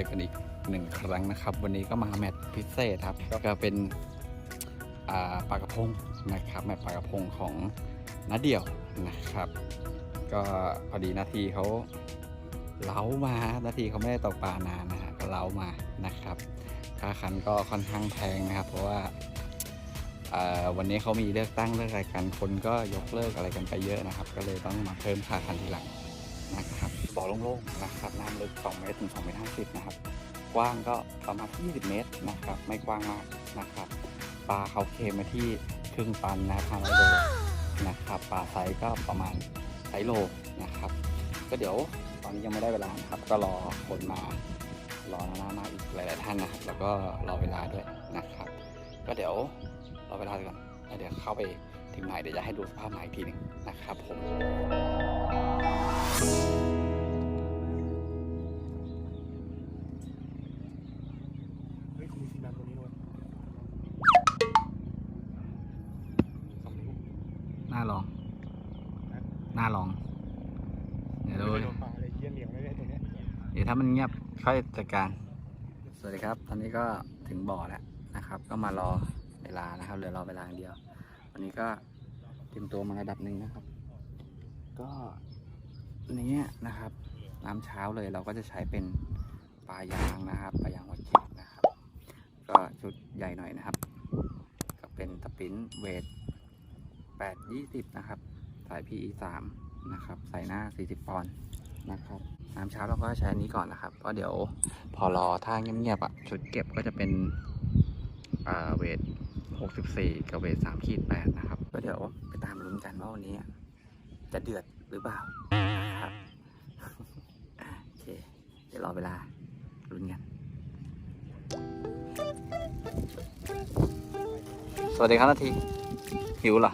ก็กลับมาเจอกันอีกหนึ่งครั้งนะครับ วันนี้ก็มาแมตช์พิเศษครับ ก็เป็นอ่าปลากระพงนะครับแมตช์ปลากระพงของน้าเดี่ยวนะครับ ก็พอดีนาทีเขาเล้ามานาทีเขาไม่ได้ตกปลานานนะฮะก็เล้ามานะครับค่าคันก็ค่อนข้างแพงนะครับ เพราะว่าเอ่อวันนี้เขามีเลือกตั้งเลือกอะไรกันคนก็ยกเลิกอะไรกันไปเยอะนะครับ ก็เลยต้องมาเพิ่มค่าคันทีหลังนะครับ บ่อโล่งๆนะครับน้ำลึก2เมตรถึง2เมตร50นะครับ กว้างก็ประมาณ20 เมตรนะครับ ไม่กว้างมากนะครับ ปลาเขาเคมาที่ครึ่งตันนะครับ500โลนะครับปลาไซส์ก็ประมาณไซโลนะครับ ก็เดี๋ยวตอนนี้ยังไม่ได้เวลาครับ ก็รอคนมารอนานามาอีกหลายๆท่านนะครับแล้วก็รอเวลาด้วยนะครับ ก็เดี๋ยวรอเวลาก่อนแล้วเดี๋ยวเข้าไปถึงไหนเดี๋ยวจะให้ดูสภาพใหม่อีกทีหนึ่งนะครับผม น่าลองเดี๋ยวดูไม่โดนปลาเลยเยี่ยเหนียวเลยเนี่ยตัวเนี้ยเดี๋ยวถ้ามันเงียบค่อยจัดการ สวัสดีครับ ตอนนี้ก็ถึงบ่อแล้วนะครับ ก็มารอเวลานะครับเหลือรอเวลาอย่างเดียว วันนี้ก็เตรียมตัวมาระดับหนึ่งนะครับ ก็ในเนี้ยนะครับ น้ำเช้าเลยเราก็จะใช้เป็นปลายางนะครับปลายางหัวจิกนะครับ ก็ชุดใหญ่หน่อยนะครับ ก็เป็นตะปิ้นเวท8 20 นะครับ สาย PE 3นะครับใส่หน้า 40 ปอนด์นะครับน้ำเช้าเราก็ใช้อันนี้ก่อนนะครับเพราะเดี๋ยวพอรอท่าเงียบๆอะชุดเก็บก็จะเป็นอ่าเวท 64 กับเวท3ขีด8นะครับ ก็เดี๋ยวไปตามลุ้นกันว่าวันนี้ จะเดือดหรือเปล่าครับโอเค เดี๋ยวรอเวลาลุ้นกัน สวัสดีครับนาทีหิวเหรอ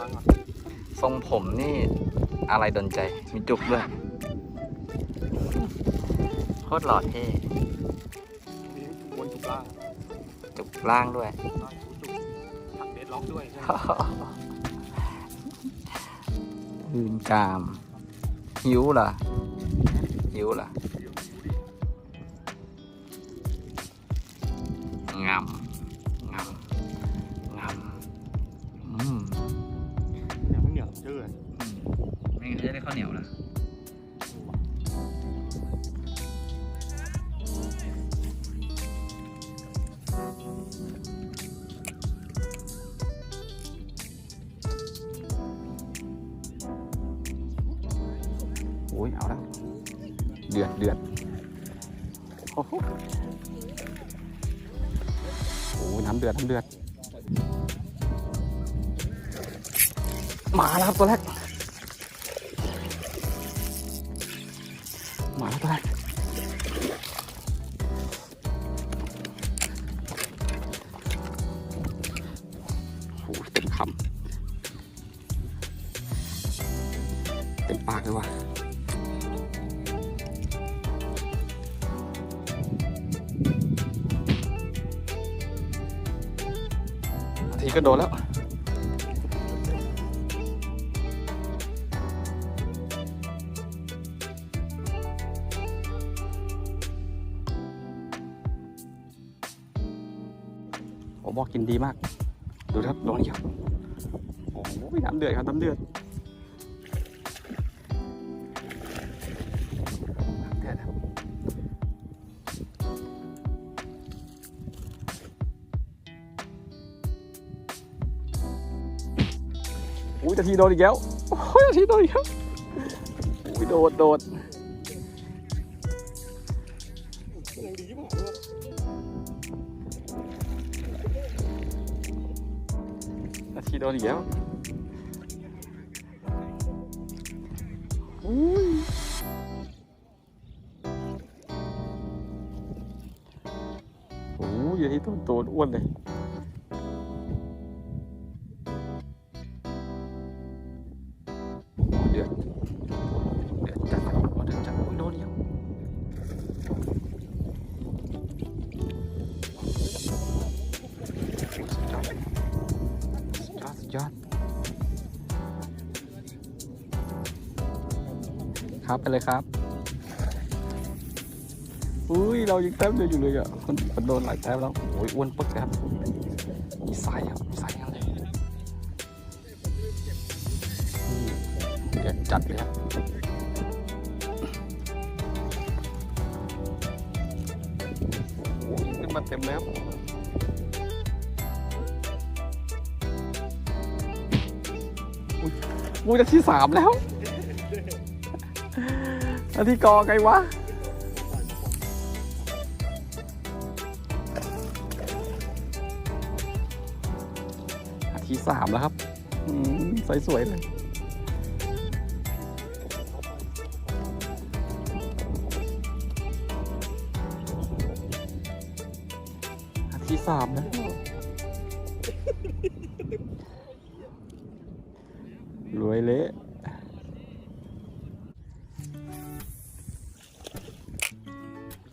ล้างก่อนทรงผมนี่อะไรดนใจ มีจุกด้วยโคตรหล่อเท่นี่วนจุกล่างจุกล่างด้วยล่างจุกหักเดดล็อกด้วยใช่ไหมหืนกาม หิวเหรอหิวเหรอ โอ้ยเอาแล้วเดือดเดือดโอ้โหโอ้ยน้ำเดือดน้ำเดือด มาแล้วครับตัวแรก นาทีก็โดนแล้วผมบอกกินดีมาก ดูครับลงนี่ครับ โอ้โหน้ำเดือดครับ น้ำเดือด อุ้ยตะทีโดนอีกแล้วโอ้ยตะทีโดนอีกแล้วอุ้ยโดดโดดยังดีมากเลยนาทีโดนอีกแล้วอุ้ยโอ้ยอย่าที่ตัวโตอ้วนเลย ยอด ครับไปเลยครับ อุ้ยเรายังแต้มเดียวอยู่เลยอะคนคนโดนหลายแต้มแล้วโอ้ยอ้วนปึ๊กครับมีสายครับมีสายอะไรเดี๋ยวจัดเลยครับโอ้ยขึ้นมาเต็มแล้ว กูจะที่สามแล้วนาทีกอไงวะนาทีสามแล้วครับสวยๆเลยนาทีสามแล้ รวยเละ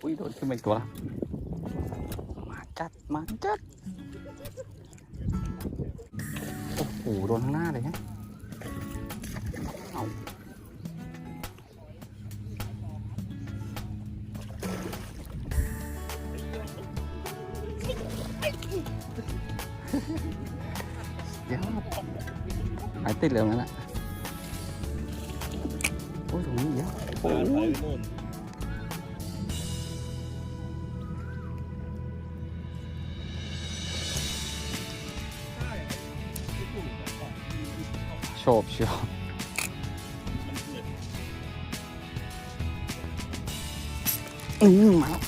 อุ้ยโดนขึ้นมาอีกตัวะมาจัด มาจัด โอ้โห โดนข้างหน้าเลยฮะเอาเดี๋ยวายติดเลยนั่นแหละโอ้ยตรงนี้เยอะโอ้ยโฉบเชียวอืมมาแล้ว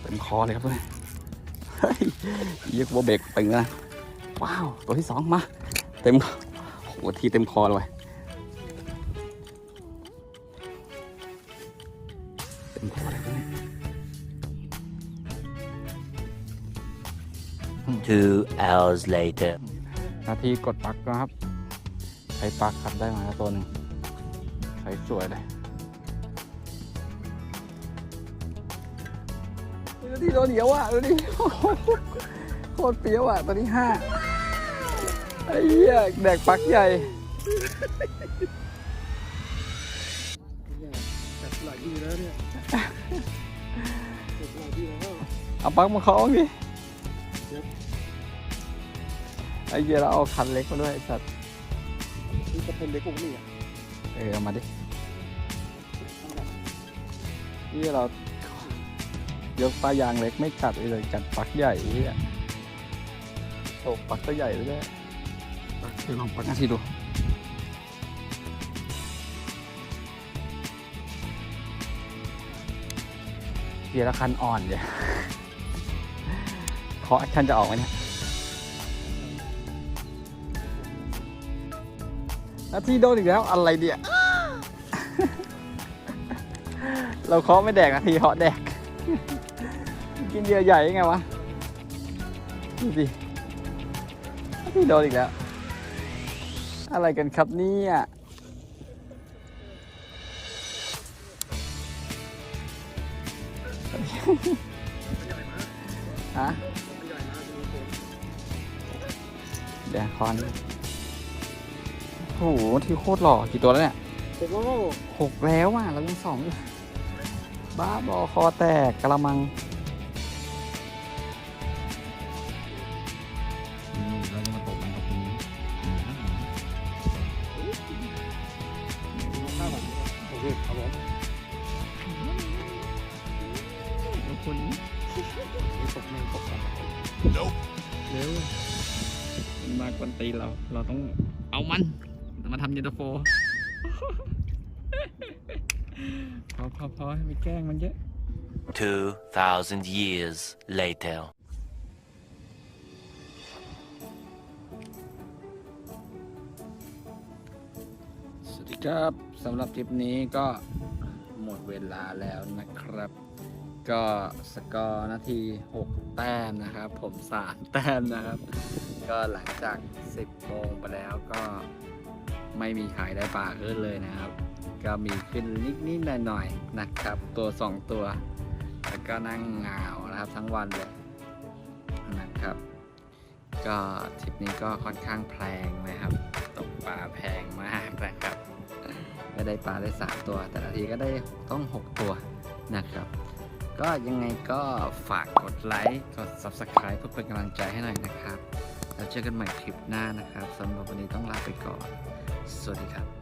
เต็มคอเลยครับเพื่อน เฮ้ยเยี่ยกว่าเบรกตึงนะ ว้าว ตัวที่สองมา เต็มโอ้โหทีเต็มคอเลยเว้ยเต็มคอเลยเพื่อน Two hours later. นาทีกดปลั๊กนะครับ ใช้ปลั๊กครับได้มาแล้วตัวหนึ่งใช้สวยเลย นาทีโดนเหนียวอะดูดิโคตรเปรี้ยวอะตัวที่ห้าไอ้เหี้ยแดกปลั๊กใหญ่จัดหลายที่แล้วเนี่ยจัดหลายที่แล้วเอาปลั๊กมาคล้องดิครับไอ้เหี้ยเราเอาคันเล็กมาด้วยไอ้สัตว์นี่จะเป็นเล็กกว่านี่อะเออเอามาดินี่เรา ยกปลายางเล็กไม่จัดเลยจัดปลั๊กใหญ่ไอ้เหี้ยโอ้ปลั๊กตัวใหญ่เลยเนี่ยเดี๋ยวลองปลั๊กนาทีดูเกียร์ละคันอ่อนเดี๋ยวเคาะคันจะออกไหมเนี่ยนาทีโดนอีกแล้วอะไรเดียเราเคาะไม่แดกนาทีเคาะแดก กินเดียวใหญ่ยังไงวะ ดูสินาทีโดนอีกแล้ว อะไรกันครับเนี่ยฮะเดี๋ยวคอนโอ้โหที่โคตรหล่อกี่ตัวแล้วเนี่ยโอ้โหหกแล้วอะเรายังสองอยู่บ้าบอคอแตกกระมัง ตีนเรา เราต้องเอามัน มาทำเย็นตาโฟพอพอพอให้ไปแกล้งมันเยอะ Two thousand years later. สวัสดีครับสำหรับทริปนี้ก็หมดเวลาแล้วนะครับ ก็สกอร์นาที 6 แต้มนะครับ ผม 3 แต้มนะครับ ก็หลังจาก 10โมงไปแล้วก็ไม่มีใครได้ปลาขึ้นเลยนะครับ ก็มีขึ้นนิดๆหน่อยๆนะครับ ตัว 2 ตัว แล้วก็นั่งเหงานะครับทั้งวันเลยนะครับ ก็ทริปนี้ก็ค่อนข้างแพงนะครับตกปลาแพงมากนะครับได้ปลาได้สามตัว แต่ละทีก็ได้ต้องหกตัวนะครับ ก็ยังไงก็ฝากกดไลค์ กด subscribe เพื่อเป็นกำลังใจให้หน่อยนะครับ แล้วเจอกันใหม่คลิปหน้านะครับสำหรับวันนี้ต้องลาไปก่อน สวัสดีครับ